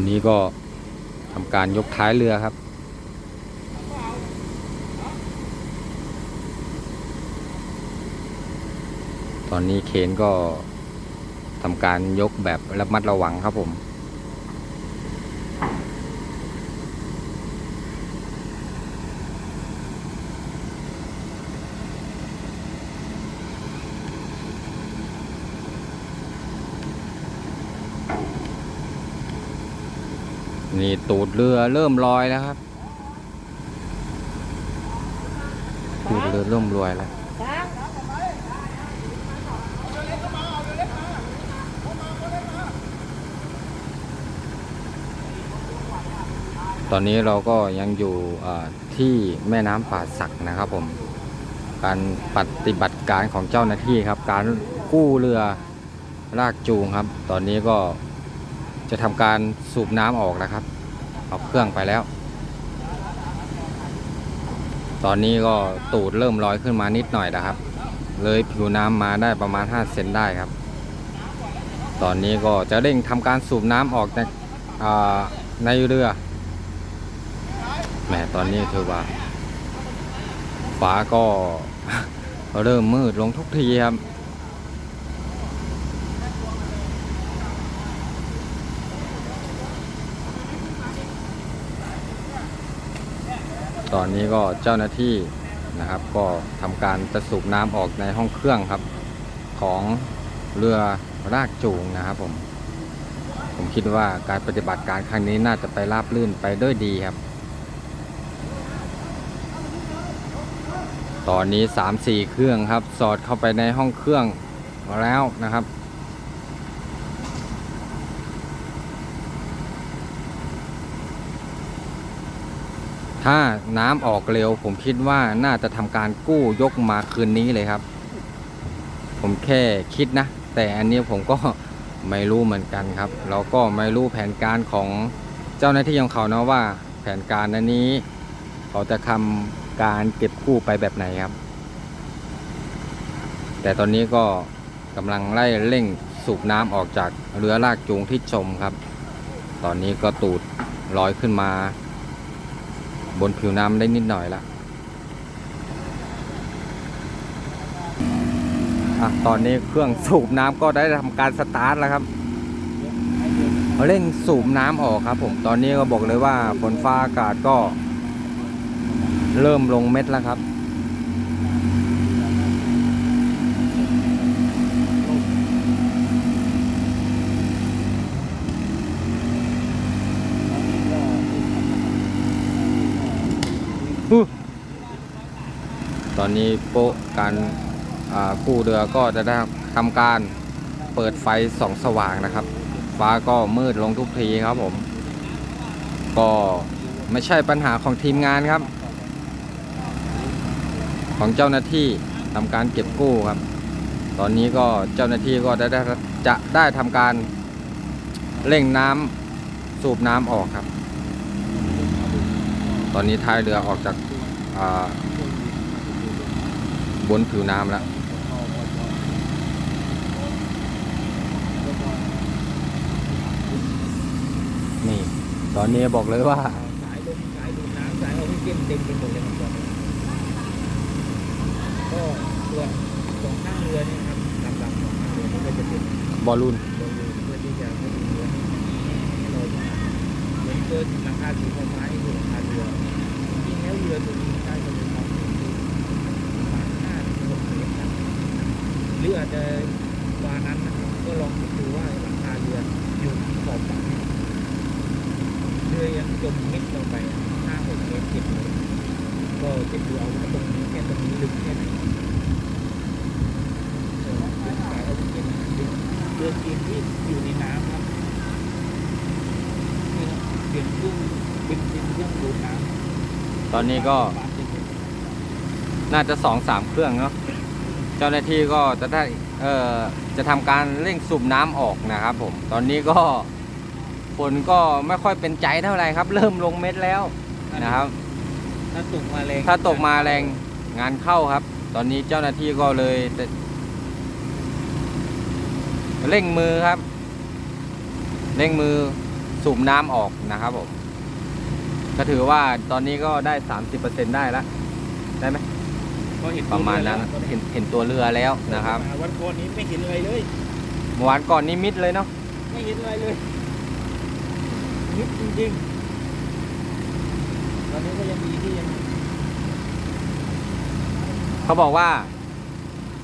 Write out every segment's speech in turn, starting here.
อนนี้ก็ทำการยกท้ายเรือครับ ตอนนี้เคนก็ทำการยกแบบระมัดระวังครับผม นี่ตูดเรือเริ่มลอยแล้วครับ ตูดเรือเริ่มลอยแล้วตอนนี้เราก็ยังอยู่ที่แม่น้ำป่าสักนะครับผม การปฏิบัติการของเจ้าหน้าที่ครับ การกู้เรือลากจูงครับ ตอนนี้ก็ จะทำการสูบน้ำออกนะครับ เอาเครื่องไปแล้ว ตอนนี้ก็ตูดเริ่มลอยขึ้นมานิดหน่อยนะครับ เลยผิวน้ำมาได้ประมาณ 5 เซนได้ครับ ตอนนี้ก็จะเร่งทำการสูบน้ำออกในในเรือแหมตอนนี้ถือว่าฟ้าก็เริ่มมืดลงทุกทีครับ ตอนนี้ก็เจ้าหน้าที่นะครับ ก็ทำการจะสูบน้ำออกในห้องเครื่องครับ ของเรือรากจูงนะครับผม ผมคิดว่าการปฏิบัติการครั้งนี้น่าจะไปราบรื่นไปด้วยดีครับ ตอนนี้ 3-4 เครื่องครับ สอดเข้าไปในห้องเครื่องแล้วนะครับ ถ้าน้ำออกเร็ว ผมคิดว่าน่าจะทำการกู้ยกมาคืนนี้เลยครับ ผมแค่คิดนะ แต่อันนี้ผมก็ไม่รู้เหมือนกันครับเราก็ไม่รู้แผนการของเจ้าหน้าที่ของเขานะว่า แผนการอันนี้ เขาจะทำการเก็บกู้ไปแบบไหนครับ แต่ตอนนี้ก็กำลังไล่เร่งสูบน้ำออกจากเรือลากจูงที่จมครับ ตอนนี้ก็ตูดลอยขึ้นมา บนผิวน้ำได้นิดหน่อยละอะตอนนี้เครื่องสูบน้ำก็ได้ทำการสตาร์ทแล้วครับเร่งสูบน้ำออกครับผมตอนนี้ก็บอกเลยว่าฝนฟ้าอากาศก็เริ่มลงเม็ดแล้วครับ ตอนนี้โป๊ะการกู้เรือก็จะได้ทำการเปิดไฟส่องสว่างนะครับ ฟ้าก็มืดลงทุกทีครับผม ก็ไม่ใช่ปัญหาของทีมงานครับ ของเจ้าหน้าที่ทำการเก็บกู้ครับ ตอนนี้ก็เจ้าหน้าที่ก็ได้จะได้ทำการเร่งน้ำสูบน้ำออกครับ ตอนนี้ท้ายเรือออกจากบนผิวน้ำแล้วนี่ ตอนนี้บอกเลยว่าสายลมสายดูดน้ำสายออกซิเจนเต็มไปหมดเลยครับตอนนี้ก็ส่วนตรงข้างเรือนี่ครับลำๆของข้างเรือนี่ก็จะเป็นบอลลูน บริเวณเพื่อที่จะให้เรือให้ลอยมา เหมือนเกินหลังคาสีฟ้าๆนี่คือหลังคาเรือจริงแล้วเรือตัวนี้ใช้ความเป็นความสูงประมาณห้าถึงหกเมตรครับหรืออาจจะกว่านั้นนะครับก็ลองดูว่าหลังคาเรืออยู่ที่ขอบฝั่งเรือยังจมมิดลงไปห้าหกเมตรเจ็ดเมตรก็จะดูเอาว่าตรงนี้แค่ตรงนี้ลึกแค่ไหนเออเป็นสายออกซิเจนเรือจีนที่อยู่ในน้ำครับนี่ครับ เปลี่ยนเครื่องเป็นเป็นเครื่องดูดน้ตอนนี้ก็ำน่าจะสองสามเครื่องเนาะเจ้าหน้าที่ก็จะได้เอ่อจะทำการเร่งสูบน้ำออกนะครับผมตอนนี้ก็ฝนก็ไม่ค่อยเป็นใจเท่าไหร่ครับ เริ่มลงเม็ดแล้วนะครับ ถ้าตกมาแรงถ้าตกมาแรงงานเข้าครับ ตอนนี้เจ้าหน้าที่ก็เลยจะเร่งมือครับ เร่งมือ สูบน้ำออกนะครับผมก็ถือว่าตอนนี้ก็ได้30%ได้แล้วได้ไหมก็เห็นประมาณนั้นเห็นเห็นตัวเรือแล้วนะครับวันก่อนนี้ไม่เห็นอะไรเลยเมื่อวานก่อนนี้มิดเลยเนาะไม่เห็นอะไรเลยนิดจริงๆตอนนี้ก็ยังดีที่ยังเขาบอกว่า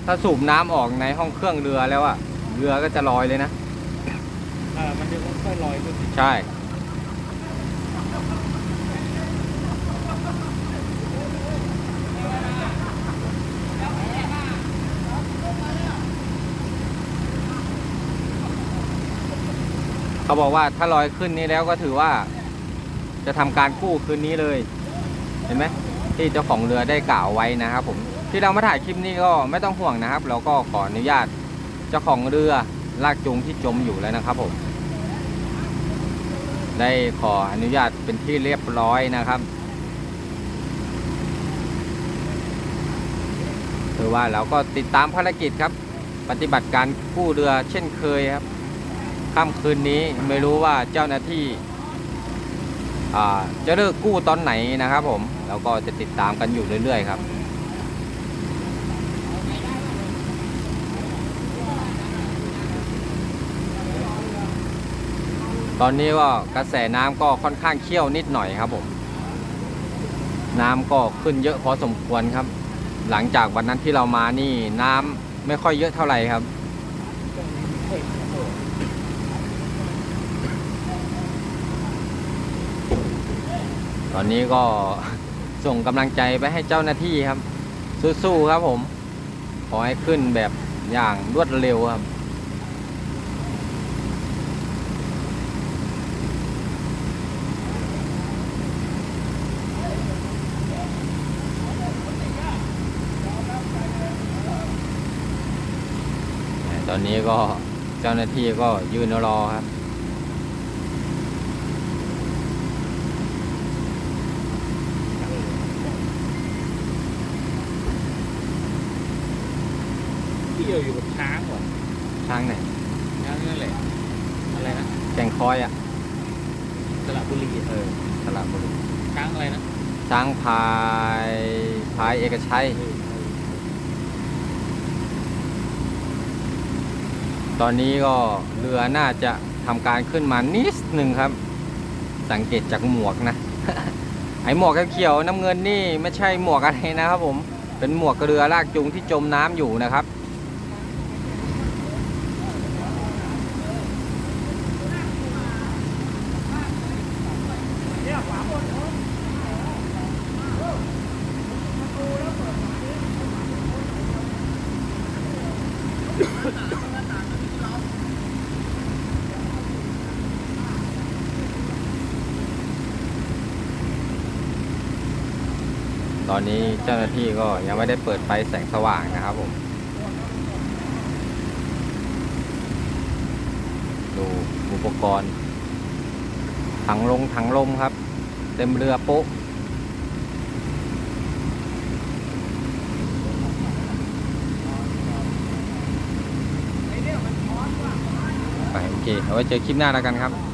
ถ้าสูบน้ำออกในห้องเครื่องเรือแล้วอะเรือก็จะลอยเลยนะอ่ามันจะ ค่อยลอยขึ้นใช่ เขาบอกว่าถ้าลอยขึ้นนี้แล้วก็ถือว่า จะทำการกู้คืนนี้เลย เห็นไหมที่เจ้าของเรือได้กล่าวไว้นะครับผมที่เรามาถ่ายคลิปนี้ก็ไม่ต้องห่วงนะครับ เราก็ขออนุญาตเจ้าของเรือลากจูงที่จมอยู่แล้วนะครับผม ได้ขออนุญาตเป็นที่เรียบร้อยนะครับคือว่าเราก็ติดตามภารกิจครับ ปฏิบัติการกู้เรือเช่นเคยครับค่ำคืนนี้ไม่รู้ว่าเจ้าหน้าที่จะเลิกกู้ตอนไหนนะครับผมเราก็จะติดตามกันอยู่เรื่อยๆครับ ตอนนี้ก็กระแสน้ำก็ค่อนข้างเชี่ยวนิดหน่อยครับผม น้ำก็ขึ้นเยอะพอสมควรครับ หลังจากวันนั้นที่เรามานี่น้ำไม่ค่อยเยอะเท่าไหร่ครับ ตอนนี้ก็ส่งกำลังใจไปให้เจ้าหน้าที่ครับ สู้ๆครับผม ขอให้ขึ้นแบบอย่างรวดเร็วครับ ตอนนี้ก็เจ้าหน้าที่ก็ยืนรอครับ เที่ยวอยู่กับช้างว่ะช้างไหนช้างนั่นแหละอะไรนะแก่งคอยอะสระบุรีเออสระบุรีช้างอะไรนะช้างพายพายเอกชัย ตอนนี้ก็เรือน่าจะทำการขึ้นมานิดหนึ่งครับ สังเกตจากหมวกนะ ไอหมวกเขียวๆน้ำเงินนี่ไม่ใช่หมวกอะไรนะครับผม เป็นหมวกเรือลากจูงที่จมน้ำอยู่นะครับ ตอนนี้เจ้าหน้าที่ก็ยังไม่ได้เปิดไฟแสงสว่างนะครับผม ดูอุปกรณ์ ถังลงถังลมครับ เต็มเรือโป๊ะไปโอเค เอาไว้เจอคลิปหน้าแล้วกันครับ